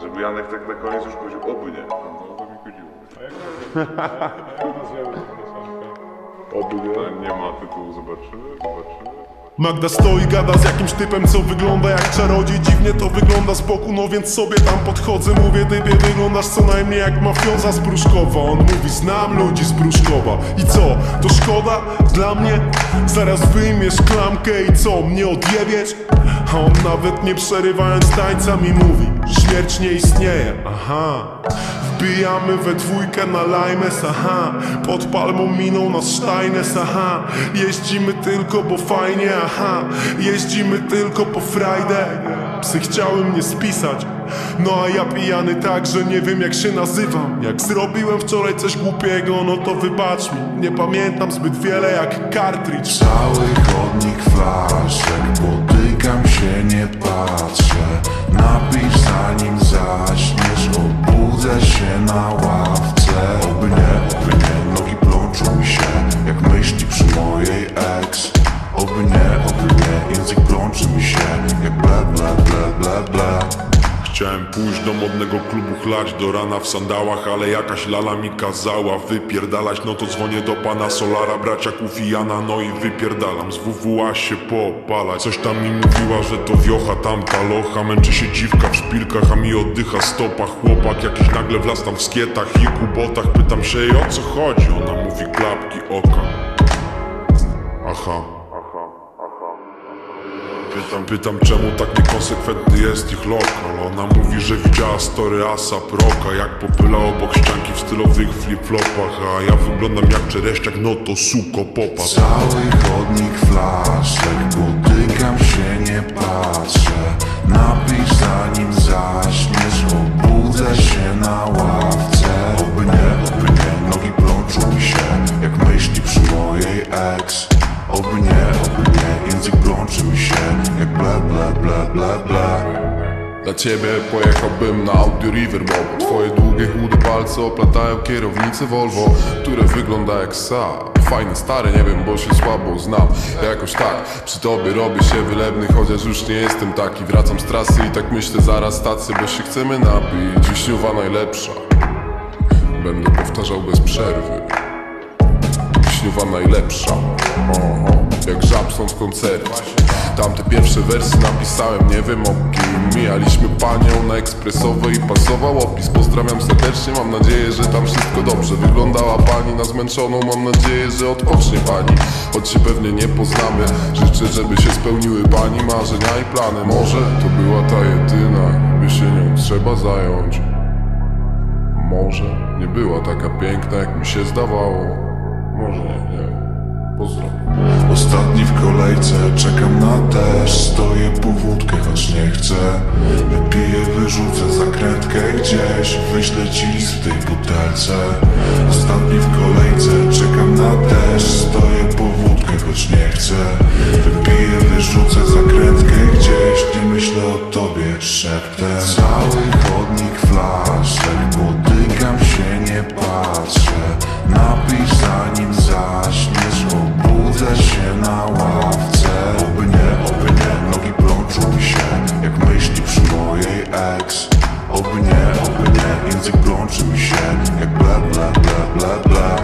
Żeby Janek tak na koniec już powiedział, oby nie. No to mi chodziło. A jak piosenkę? Oby nie. To nie ma tytułu, zobaczymy, zobaczymy. Magda stoi, gada z jakimś typem, co wygląda jak czarodziej Dziwnie to wygląda z boku, no więc sobie tam podchodzę Mówię, typie, wyglądasz co najmniej jak mafioza z Pruszkowa On mówi, znam ludzi z Pruszkowa I co, to szkoda? Dla mnie? Zaraz wyjmiesz klamkę i co, mnie odjebiesz? A on nawet nie przerywając tańca mi mówi Śmierć nie istnieje, aha Wbijamy we dwójkę na Limes, aha Pod palmą minął nas Steines, aha Jeździmy tylko, bo fajnie, aha. Jeździmy tylko po Friday Psy chciały mnie spisać. No a ja pijany tak, że nie wiem jak się nazywam. Jak zrobiłem wczoraj coś głupiego, no to wybacz mi. Nie pamiętam zbyt wiele jak cartridge Cały chodnik flaszek Potykam się, nie patrzę. Napisz Chciałem pójść do modnego klubu chlać do rana w sandałach Ale jakaś lala mi kazała wypierdalać No to dzwonię do pana Solara, bracia Kufijana No i wypierdalam, z WWA się popalać. Coś tam mi mówiła, że to wiocha, tamta locha. Męczy się dziwka w szpilkach, a mi oddycha stopa. Chłopak jakiś nagle wlazł tam w skietach i kubotach. Pytam się jej o co chodzi, ona mówi klapki oka. Aha Pytam, pytam czemu tak niekonsekwentny jest ich lokal? Ona mówi, że widziała story Asa Proka Jak popyla obok ścianki w stylowych flip-flopach A ja wyglądam jak czereściak, no to suko popa Cały chodnik flaszek Potykam się, nie patrzę. Napisz zanim zaśniesz Obudzę się na ławce. Oby nie, oby nie Nogi plączą mi się Jak myśli przy mojej ex. Oby nie, oby nie Język plączy mi się Jak ble, ble, ble, ble, ble Dla ciebie pojechałbym na Audi Riverboat Twoje długie, chude palce oplatają kierownicę Volvo Które wygląda jak sa. Fajny, stary, nie wiem, bo się słabo znam. Jakoś tak, przy tobie robię się wylewny Chociaż już nie jestem taki. Wracam z trasy i tak myślę zaraz stację Bo się chcemy napić. Wiśniowa najlepsza. Będę powtarzał bez przerwy Wiśniowa najlepsza. Oho, jak żabson w koncercie Tamte pierwsze wersy napisałem, nie wiem o kim Mijaliśmy panią na ekspresowej. I pasował opis Pozdrawiam serdecznie, mam nadzieję, że tam wszystko dobrze Wyglądała pani na zmęczoną, mam nadzieję, że odpocznie pani Choć się pewnie nie poznamy. Życzę, żeby się spełniły pani marzenia i plany. Może to była ta jedyna, by się nią trzeba zająć. Może nie była taka piękna, jak mi się zdawało może, nie. Pozdrawiam. Ostatni w kolejce, czekam na też Stoję po wódkę, choć nie chcę. Wypiję, wyrzucę zakrętkę gdzieś Wyślę ci list w tej butelce. Ostatni w kolejce, czekam na też Stoję po wódkę, choć nie chcę. Wypiję, wyrzucę zakrętkę gdzieś Nie myślę o tobie, szeptem. Cały chodnik flash, tak butelce nie patrzę. Napisz zanim zaśniesz. Obudzę się na ławce. Oby nie, oby nie, nogi plączą mi się Jak myśli przy mojej ex. Oby nie, oby nie, język plączy mi się Jak ble ble ble ble ble.